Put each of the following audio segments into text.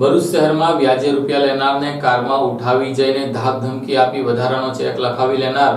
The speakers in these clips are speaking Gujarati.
ભરૂચ શહેરમાં વ્યાજે રૂપિયા લેનારને કારમાં ઉઠાવી જઈને ધાક ધમકી આપી વધારાનો ચેક લખાવી લેનાર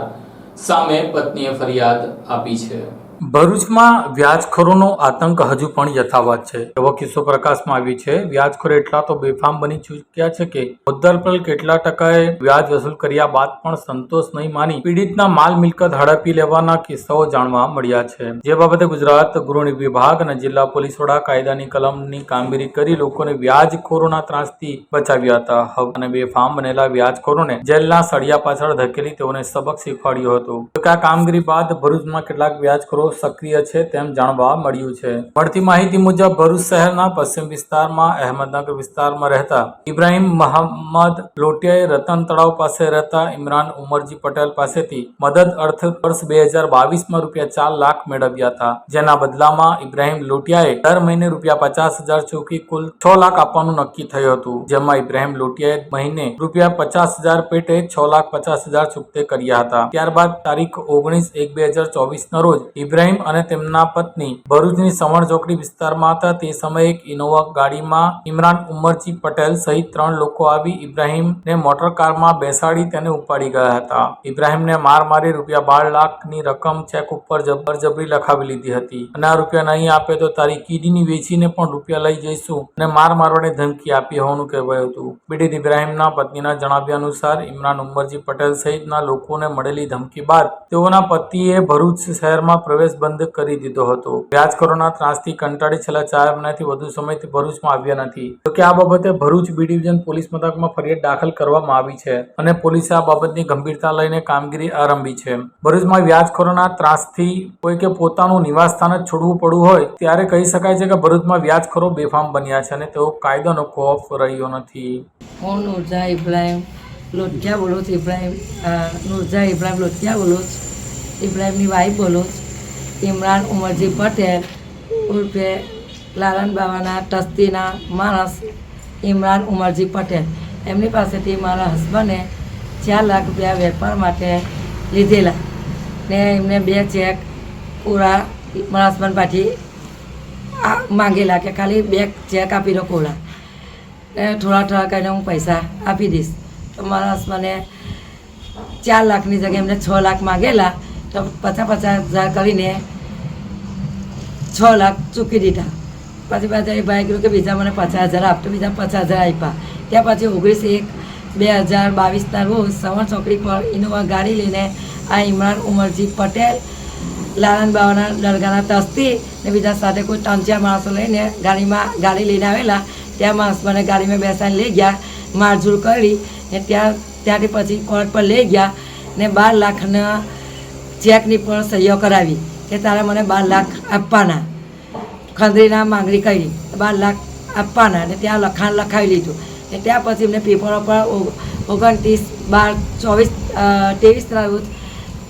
સામે પત્નીએ ફરિયાદ આપી છે. ભરૂચમાં વ્યાજખોરોનો આતંક હજુ પણ યથાવત છે. એવો કિસ્સો પ્રકાશમાં આવ્યો છે. વ્યાજખોર એટલા તો બેફામ બની ચૂક્યા છે કે મુદ્દલ પર કેટલા ટકાએ વ્યાજ વસૂલ કર્યા બાદ પણ સંતોષ નહીં માની પીડિતના માલ મિલકત હડપી લેવાના કિસ્સાઓ જાણવા મળ્યા છે. જે બાબતે ગુજરાત ગૃહ વિભાગ અને જિલ્લા પોલીસ વડા કાયદાની કલમની કામગીરી કરી લોકોને વ્યાજખોરોના ત્રાસથી બચાવ્યા હતા. અને બેફામ બનેલા વ્યાજખોરોને જેલના સળિયા પાછળ ધકેલી તેઓને સબક શીખવાડ્યો હતો. આ કામગીરી બાદ ભરૂચમાં કેટલાક વ્યાજખોરો સક્રિય છે તેમ જાણવા મળ્યું છે. મળતી માહિતી મુજબ ભરૂચ શહેરના પશ્ચિમ વિસ્તારમાં, અહેમદનગર વિસ્તારમાં રહેતા ઇબ્રાહિમ મહમ્મદ લોટિયાએ રતન તળાવ પાસે રહેતા ઇમરાન ઉમરજી પટેલ પાસેથી મદદ અર્થ વર્ષ બે હજાર બાવીસમાં રૂપિયા ચાર લાખ મેળવ્યા હતા. જેના બદલામાં ઇબ્રાહીમ લોટિયાએ દર મહિને રૂપિયા પચાસ હજાર ચૂકી કુલ છ લાખ આપવાનું નક્કી થયું હતું. જેમાં ઇબ્રાહિમ લોટિયાએ મહિને રૂપિયા પચાસ હજાર પેટે છ લાખ પચાસ હજાર ચૂકતે કર્યા હતા. ત્યારબાદ તારીખ ઓગણીસ એક બે હજાર ચોવીસના રોજ ઇબ્રાહિમ અને તેમના પત્ની ભરૂચની સવણ ચોકડી વિસ્તારમાં હતા. તે સમયે એક ઇનોવા ગાડીમાં ઇમરાન ઉમરજી પટેલ સહિત ત્રણ લોકો આવી ઇબ્રાહિમને મોટર કારમાં બેસાડી તેને ઉપાડી ગયા હતા. ઇબ્રાહિમને માર મારી રૂપિયા બાર લાખની રકમ ચેક ઉપર જબરજબરી લખાવી લીધી હતી. અને આ રૂપિયા નહીં આપે તો તારી કિડની વેચીને પણ રૂપિયા લઈ જઈશું અને માર મારવાની ધમકી આપી હોવાનું કહેવાયું હતું. પીડિત ઇબ્રાહિમના પત્નીના જણાવ્યા અનુસાર ઇમરાન ઉમરજી પટેલ સહિતના લોકોને મળેલી ધમકી બાદ તેઓના પતિએ ભરૂચ શહેરમાં પ્રવેશ બંધ કરી દીધો હતો. વ્યાજખોરોના ત્રાસથી કંટાળી છેલ્લા ચાર મહિનાથી વધુ સમયથી ભરૂચમાં આવ્યા નથી. જોકે આ બાબતે ભરૂચ બી ડિવિઝન પોલીસ મથકમાં ફરિયાદ દાખલ કરવામાં આવી છે અને પોલીસે આ બાબતની ગંભીરતા લઈને કામગીરી આરંભી છે. ભરૂચમાં વ્યાજખોરોના ત્રાસથી કોઈ કે પોતાનું નિવાસસ્થાન જ છોડવું પડવું હોય ત્યારે કહી શકાય છે કે ભરૂચમાં વ્યાજખોરો બેફામ બન્યા છે અને તેઓ કાયદાનો ખોફ રહ્યો નથી. હું નુરજા ઇબ્રાહિમ લોટિયા બોલો છો ઇબ્રાહિમ? નુરજા ઇબ્રાહિમ લોટિયા બોલો છો? ઇબ્રાહિમની વાઈફ બોલો છું? ઇમરાન ઉમરજી પટેલ, ઉર્ફે લાલન બાવાના ટસ્તીના માણસ ઇમરાન ઉમરજી પટેલ. એમની પાસેથી મારા હસબન્ડે ચાર લાખ રૂપિયા વેપાર માટે લીધેલા ને એમને બે ચેક પૂરા મારા હસબન્ડ પાછી માંગેલા કે ખાલી બે ચેક આપી દો કોરા ને થોડા થોડા કરીને હું પૈસા આપી દઈશ. તો મારા હસબન્ડે ચાર લાખની જગ્યાએ એમને છ લાખ માંગેલા. તો પચાસ પચાસ હજાર કરીને છ લાખ ચૂકી દીધા. પછી પાછા એ ભાઈ કીધું કે બીજા મને પચાસ હજાર આપતો બીજા પચાસ હજાર આપ્યા. ત્યાં પછી ઓગણીસ એક બે હજાર બાવીસના રોજ સવણ ચોકડી પર ઇનોવા ગાડી લઈને આ ઇમરાન ઉમરજી પટેલ, લાલન બાવાના દરગાહના તસ્તી ને બીજા સાથે કોઈ ત્રણ ચાર માણસો લઈને ગાડીમાં ગાડી લઈને આવેલા. ત્યાં માણસ મને ગાડીમાં બેસાડીને લઈ ગયા, મારઝૂડ કરી ને ત્યાં, ત્યાંથી પછી કોર્ટ પર લઈ ગયા ને બાર લાખના ચેકની પણ સહીઓ કરાવી. કે તારે મને બાર લાખ આપવાના. ખંદરીના માંગણી કરી. બાર લાખ આપવાના ને ત્યાં લખાણ લખાવી લીધું. ને ત્યાં પછી એમને પેપરો પર ઓગ- ઓગણત્રીસ બાર ચોવીસ ત્રેવીસ રોજ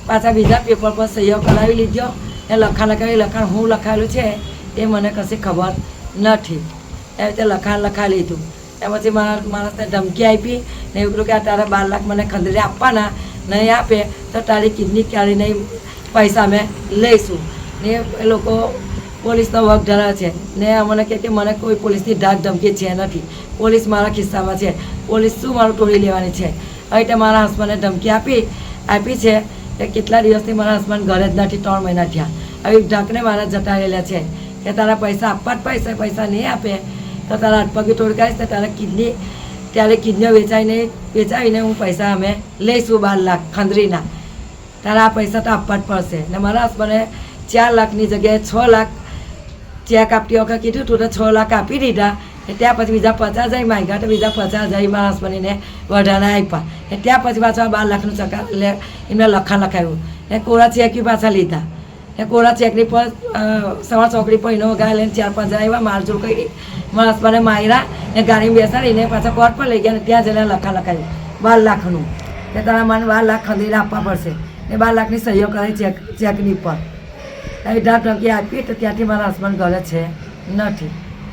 પાછા બીજા પેપર પર સહીઓ કરાવી લીધો. ને લખાણ લખાવી, લખાણ હું લખાયેલું છે એ મને કશી ખબર નથી. એ રીતે લખાણ લખાવી લીધું. એ પછી મારા માણસને ધમકી આપી ને એવું કે આ તારા બાર લાખ મને ખંદરી આપવાના, નહીં આપે તો તારી કિડની ક્યારે નહીં પૈસા અમે લઈશું. ને એ લોકો પોલીસનો વગ ધરાવે છે. ને અમને કહે કે મને કોઈ પોલીસની ધાક ધમકી છે નથી. પોલીસ મારા ખિસ્સામાં છે. પોલીસ શું મારું તોડી લેવાની છે? હવે તે મારા હસબન્ડને ધમકી આપી આપી છે કે કેટલા દિવસથી મારા હસબન્ડ ઘરે જ નથી, ત્રણ મહિના થયા. હવે ઢાંકને મારા જતા રહેલા છે કે તારા પૈસા આપવા જ પૈસા પૈસા નહીં આપે, તો તારા હાથ પગી તોડ કાઢીશ તો તારા કિડની, ત્યારે કિડનીઓ વેચાઈને વેચાવીને હું પૈસા અમે લઈશું બાર લાખ ખંડરીના તારા આ પૈસા તો આપવા જ પડશે. ને મારા હસબન્ડે ચાર લાખની જગ્યાએ છ લાખ ચેક આપતી વખત કીધું તું તો છ લાખ આપી દીધા. એ ત્યાં પછી બીજા પચાસ હજાર માંગ્યા તો બીજા પચાસ હજાર મારા હસબન્ડને વધારે આપ્યા. એ ત્યાં પછી પાછા બાર લાખનું ચકા લે એમને લખાણ લખાવ્યું. ને કોરા ચેકી પાછા લીધા. ને કોરા ચેકની પર સવાર ચોકડી પર એનો ગાય લઈને ચાર પાંચ આવ્યા મારઝૂડ કરી મારા હસબન્ડે માર્યા ને ગાડીમાં બેસાડીને પાછા કોર્ટ પર લઈ ગયા ત્યાં જઈને લખા લખાવ્યું. બાર લાખનું. કે તારા મને બાર લાખ ખંડીને આપવા પડશે. ને બાર લાખની સહીઓ કરી ચેક, ચેકની પર. એ ધાક ધમકી આપી તો ત્યાંથી મારા હસબન્ડ ઘરે છે. નથી.